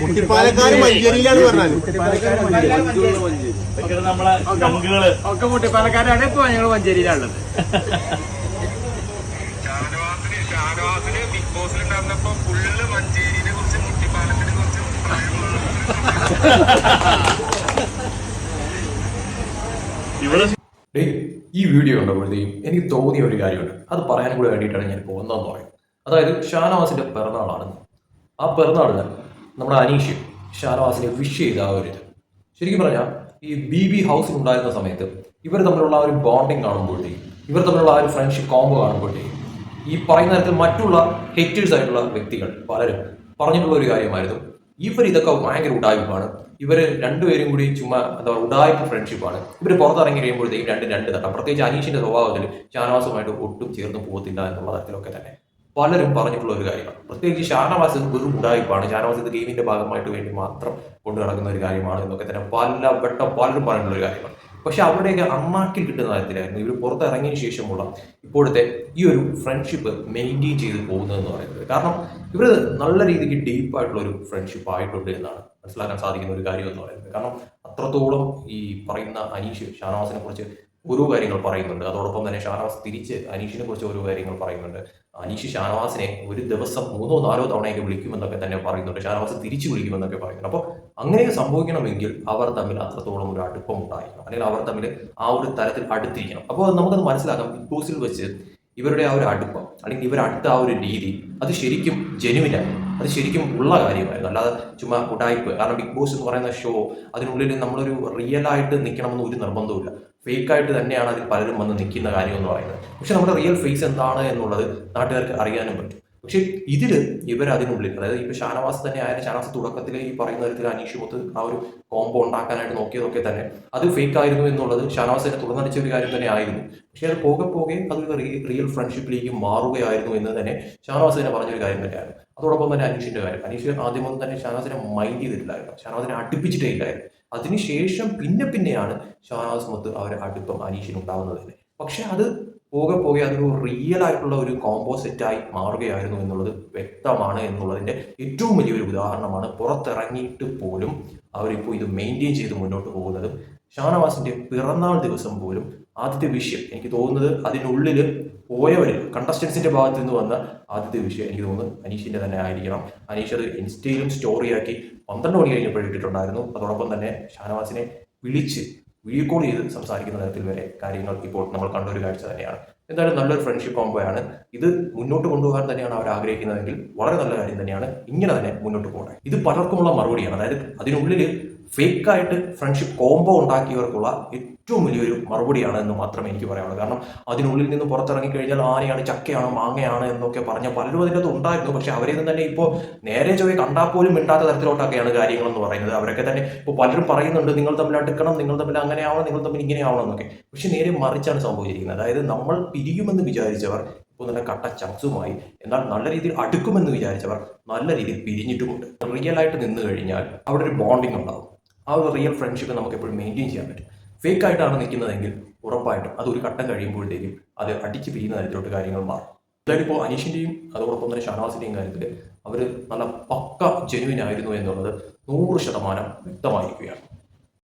മുട്ടിപ്പാലക്കാര് മഞ്ചേരിയിലാണ് പറഞ്ഞത്. നമ്മളെ ഒക്കെ മുട്ടിപ്പാലക്കാരാണ് ഇപ്പൊ ഞങ്ങൾ മഞ്ചേരിയിലാണുള്ളത്. ഷാനവാസിന് ബിഗ് ബോസിൽ ഉണ്ടായിരുന്നപ്പോ ഫുള്ള് മഞ്ചേരിനെ കുറിച്ച് മുട്ടിപ്പാലത്തിനെ കുറിച്ച് ഇവിടെ ഈ വീഡിയോ കണ്ടപ്പോഴത്തേക്കും എനിക്ക് തോന്നിയ ഒരു കാര്യമുണ്ട്. അത് പറയാൻ കൂടെ വേണ്ടിയിട്ടാണ് ഞാൻ പോകുന്നതെന്ന് പറയും അതായത് ഷാനവാസിന്റെ പിറന്നാളാണ്. ആ പിറന്നാളിന് നമ്മുടെ അനീഷ് ഷാനവാസിനെ വിഷ് ചെയ്ത ആ ഒരു ശരിക്കും പറഞ്ഞാൽ ഈ ബി ബി ഹൗസിൽ ഉണ്ടായിരുന്ന സമയത്ത് ഇവർ തമ്മിലുള്ള ആ ഒരു ബോണ്ടിങ് കാണുമ്പോഴത്തേക്കും ഇവർ തമ്മിലുള്ള ആ ഒരു ഫ്രണ്ട്ഷിപ്പ് കോംബോ കാണുമ്പോഴത്തേക്കും ഈ പറയുന്ന തരത്തിൽ മറ്റുള്ള ഹെറ്റേഴ്സ് ആയിട്ടുള്ള വ്യക്തികൾ പലരും പറഞ്ഞിട്ടുള്ള ഒരു കാര്യമായിരുന്നു. ഇവർ ഇതൊക്കെ ഭയങ്കര ഉടായ്പാണ് ഇവർ രണ്ടുപേരും കൂടി ചുമ്മാ എന്താ പറയുക ഉടായ്പ ഫ്രണ്ട്ഷിപ്പാണ് ഇവർ പുറത്തിറങ്ങി കഴിയുമ്പോഴത്തേക്കും രണ്ട് രണ്ട് തട്ടം. പ്രത്യേകിച്ച് അനീഷിന്റെ സ്വഭാവത്തിൽ ഷാനവാസുമായിട്ട് ഒട്ടും ചേർന്ന് പോകത്തില്ല എന്നുള്ള തരത്തിലൊക്കെ തന്നെ പലരും പറഞ്ഞിട്ടുള്ള ഒരു കാര്യമാണ്. പ്രത്യേകിച്ച് ഷാനവാസ് വെറും ഉടായ്പാണ്. ഷാനവാസ് ഇത് ഗെയിമിന്റെ ഭാഗമായിട്ട് വേണ്ടി മാത്രം കൊണ്ടു നടക്കുന്ന ഒരു കാര്യമാണ് എന്നൊക്കെ തന്നെ പല വട്ടം പലരും പറഞ്ഞിട്ടുള്ള ഒരു കാര്യമാണ്. പക്ഷെ അവരുടെയൊക്കെ അമ്മാക്കിൽ കിട്ടുന്ന കാര്യത്തിലായിരുന്നു. ഇവർ പുറത്തിറങ്ങിയതിന് ശേഷമുള്ള ഇപ്പോഴത്തെ ഈ ഒരു ഫ്രണ്ട്ഷിപ്പ് മെയിന്റെയിൻ ചെയ്ത് പോകുന്നതെന്ന് പറയുന്നത്. കാരണം ഇവർ നല്ല രീതിക്ക് ഡീപ്പായിട്ടുള്ള ഒരു ഫ്രണ്ട്ഷിപ്പ് ആയിട്ടുണ്ട് എന്നാണ് മനസ്സിലാക്കാൻ സാധിക്കുന്ന ഒരു കാര്യം എന്ന് പറയുന്നത്. കാരണം അത്രത്തോളം ഈ പറയുന്ന അനീഷ് ഷാനവാസിനെ കുറിച്ച് ഓരോ കാര്യങ്ങൾ പറയുന്നുണ്ട്. അതോടൊപ്പം തന്നെ ഷാനവാസ് തിരിച്ച് അനീഷിനെ കുറിച്ച് ഓരോ കാര്യങ്ങൾ പറയുന്നുണ്ട്. അനീഷ് ഷാനവാസിനെ ഒരു ദിവസം മൂന്നോ നാലോ തവണയൊക്കെ വിളിക്കുമെന്നൊക്കെ തന്നെ പറയുന്നുണ്ട്. ഷാനവാസ് തിരിച്ചു വിളിക്കുമെന്നൊക്കെ പറയുന്നുണ്ട്. അപ്പോൾ അങ്ങനെ സംഭവിക്കണമെങ്കിൽ അവർ തമ്മിൽ അത്രത്തോളം ഒരു അടുപ്പം ഉണ്ടായിരിക്കണം അല്ലെങ്കിൽ അവർ തമ്മിൽ ആ ഒരു തരത്തിൽ അടുത്തിരിക്കണം. അപ്പോൾ നമുക്കത് മനസ്സിലാക്കാം. ബിഗ് ബോസിൽ വെച്ച് ഇവരുടെ ആ ഒരു അടുപ്പം അല്ലെങ്കിൽ ഇവർ അടുത്ത ആ ഒരു രീതി അത് ശരിക്കും ജെനുവിനാണ് അത് ശരിക്കും ഉള്ള കാര്യമായിരുന്നു. അല്ലാതെ ചുമ്മാ ഉടായ്പ്. കാരണം ബിഗ് ബോസ് എന്ന് പറയുന്ന ഷോ അതിനുള്ളിൽ നമ്മളൊരു റിയൽ ആയിട്ട് നിൽക്കണമെന്ന് ഒരു നിർബന്ധവുമില്ല. ഫേക്ക് ആയിട്ട് തന്നെയാണ് അതിൽ പലരും വന്ന് നിൽക്കുന്ന കാര്യം എന്ന് പറയുന്നത്. പക്ഷെ നമ്മുടെ റിയൽ ഫേസ് എന്താണ് എന്നുള്ളത് നാട്ടുകാർക്ക് അറിയാനും പറ്റും. പക്ഷെ ഇതിൽ ഇവർ അതിനുള്ളിൽ അതായത് ഇപ്പൊ ഷാനവാസ് തന്നെ ആയാലും ഷാനവാസ് തുടക്കത്തിൽ ഈ പറയുന്ന തരത്തിൽ അനീഷ് മുത്ത് ആ ഒരു കോംബോ ഉണ്ടാക്കാനായിട്ട് നോക്കിയതൊക്കെ തന്നെ അത് ഫേക്ക് ആയിരുന്നു എന്നുള്ളത് ഷാനവാസ് തന്നെ തുറന്നടിച്ച ഒരു കാര്യം തന്നെ ആയിരുന്നു. പക്ഷെ അത് പോകെ പോകെ അതൊരു റി- റിയൽ ഫ്രണ്ട്ഷിപ്പിലേക്ക് മാറുകയായിരുന്നു എന്ന് തന്നെ ഷാനവാസ് തന്നെ പറഞ്ഞൊരു കാര്യം തന്നെയാണ്. അതോടൊപ്പം തന്നെ അനീഷിന്റെ കാര്യം. അനീഷ് ആദ്യമൊന്നും തന്നെ ഷാനവാസിനെ മൈൻഡ് ചെയ്തിട്ടില്ലായിരുന്നു. ഷാനവാസിനെ അടുപ്പിച്ചിട്ടേ ഇല്ലായിരുന്നു. അതിനുശേഷം പിന്നെ പിന്നെയാണ് ഷാനവാസ് മൊത്ത് അവരെ അടുപ്പം അനീഷിന് ഉണ്ടാവുന്നത് തന്നെ. പക്ഷെ അത് പോകെ പോകെ അതൊരു റിയൽ ആയിട്ടുള്ള ഒരു കോംബോ സെറ്റായി മാറുകയായിരുന്നു എന്നുള്ളത് വ്യക്തമാണ് എന്നുള്ളതിന്റെ ഏറ്റവും വലിയൊരു ഉദാഹരണമാണ് പുറത്തിറങ്ങിയിട്ട് പോലും അവരിപ്പോൾ ഇത് മെയിന്റെയിൻ ചെയ്ത് മുന്നോട്ട് പോകുന്നതും ഷാനവാസിന്റെ പിറന്നാൾ ദിവസം പോലും ആദ്യത്തെ വിഷയം എനിക്ക് തോന്നുന്നത് അതിനുള്ളിൽ പോയവരിൽ കണ്ടസ്റ്റൻസിന്റെ ഭാഗത്ത് നിന്ന് വന്ന ആദ്യത്തെ വിഷയം എനിക്ക് തോന്നുന്നു അനീഷിന്റെ തന്നെ ആയിരിക്കണം. അനീഷ് അത് ഇൻസ്റ്റയിലും സ്റ്റോറിയാക്കി പന്ത്രണ്ട് മണി കഴിഞ്ഞപ്പോൾ ഇട്ടിട്ടുണ്ടായിരുന്നു. അതോടൊപ്പം തന്നെ ഷാനവാസിനെ വിളിച്ച് വീഡിയോ കോൾ ചെയ്ത് സംസാരിക്കുന്ന തരത്തിൽ വരെ കാര്യങ്ങൾ ഇപ്പോൾ നമ്മൾ കണ്ട ഒരു കാഴ്ച തന്നെയാണ്. എന്തായാലും നല്ലൊരു ഫ്രണ്ട്ഷിപ്പ് കോംബോയാണ് ഇത് മുന്നോട്ട് കൊണ്ടുപോകാൻ തന്നെയാണ് അവർ ആഗ്രഹിക്കുന്നതെങ്കിൽ വളരെ നല്ല കാര്യം തന്നെയാണ് ഇങ്ങനെ തന്നെ മുന്നോട്ട് പോകണം ഇത് പലർക്കുമുള്ള മറുപടിയാണ്. അതായത് അതിനുള്ളിൽ ഫേക്കായിട്ട് ഫ്രണ്ട്ഷിപ്പ് കോംബോ ഉണ്ടാക്കിയവർക്കുള്ള ഏറ്റവും വലിയൊരു മറുപടിയാണ് എന്ന് മാത്രമേ എനിക്ക് പറയാനുള്ളൂ. കാരണം അതിനുള്ളിൽ നിന്ന് പുറത്തിറങ്ങി കഴിഞ്ഞാൽ ആനയാണ് ചക്കയാണ് മാങ്ങയാണ് എന്നൊക്കെ പറഞ്ഞ പലരും അതിനകത്ത് ഉണ്ടായിരുന്നു. പക്ഷെ അവരെയൊന്നും തന്നെ ഇപ്പോൾ നേരെ ചോയ് കണ്ടാൽ പോലും മിണ്ടാത്ത തരത്തിലോട്ടൊക്കെയാണ് കാര്യങ്ങളെന്ന് പറയുന്നത്. അവരൊക്കെ തന്നെ ഇപ്പോൾ പലരും പറയുന്നുണ്ട് നിങ്ങൾ തമ്മിൽ അടുക്കണം നിങ്ങൾ തമ്മിൽ അങ്ങനെ ആവണം നിങ്ങൾ തമ്മിൽ ഇങ്ങനെ ആവണം എന്നൊക്കെ. പക്ഷെ നേരെ മറിച്ചാണ് സംഭവിച്ചിരിക്കുന്നത്. അതായത് നമ്മൾ പിരിയുമെന്ന് വിചാരിച്ചവർ ഇപ്പോൾ നല്ല കട്ട ചങ്സുമായി എന്നാൽ നല്ല രീതിയിൽ അടുക്കുമെന്ന് വിചാരിച്ചവർ നല്ല രീതിയിൽ പിരിഞ്ഞിട്ടുമുണ്ട്. റിയൽ ആയിട്ട് നിന്ന് കഴിഞ്ഞാൽ അവിടെ ഒരു ബോണ്ടിങ് ഉണ്ടാവും. ആ ഒരു റിയൽ ഫ്രണ്ട്ഷിപ്പ് നമുക്ക് എപ്പോഴും മെയിന്റെയിൻ ചെയ്യാൻ പറ്റും. ഫേക്ക് ആയിട്ടാണ് നിൽക്കുന്നതെങ്കിൽ ഉറപ്പായിട്ടും അത് ഒരു ഘട്ടം കഴിയുമ്പോഴത്തേക്കും അത് അടിച്ച് പിരിയുന്ന തരത്തിലോട്ട് കാര്യങ്ങൾ മാറും. എന്തായാലും ഇപ്പോൾ അനീഷിന്റെയും അതോടൊപ്പം തന്നെ ഷാനവാസിന്റെയും കാര്യത്തിൽ അവർ നല്ല പക്ക ജെനുവിൻ ആയിരുന്നു എന്നുള്ളത് നൂറ് ശതമാനം വ്യക്തമായിരിക്കുകയാണ്.